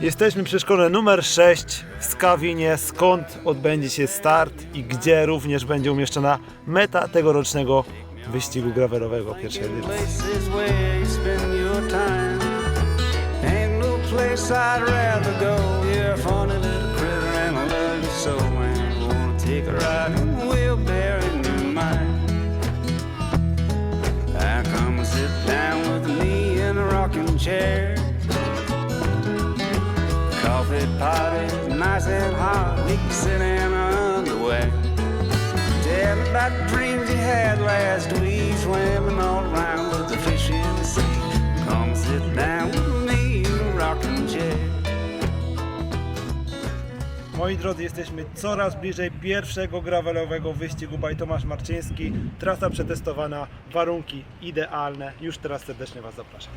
Jesteśmy przy szkole numer 6 w Skawinie, skąd odbędzie się start i gdzie również będzie umieszczona meta tegorocznego wyścigu gravelowego pierwszej edycji. Pot is nice and hot. In our underwear. Tell me about the dreams you had last week, swimming all around with the fish in the sea. Come sit down with me in a rocking chair. Moi drodzy, jesteśmy coraz bliżej pierwszego gravelowego wyścigu by Tomasz Marczyński. Trasa przetestowana, warunki idealne. Już teraz serdecznie Was zapraszam.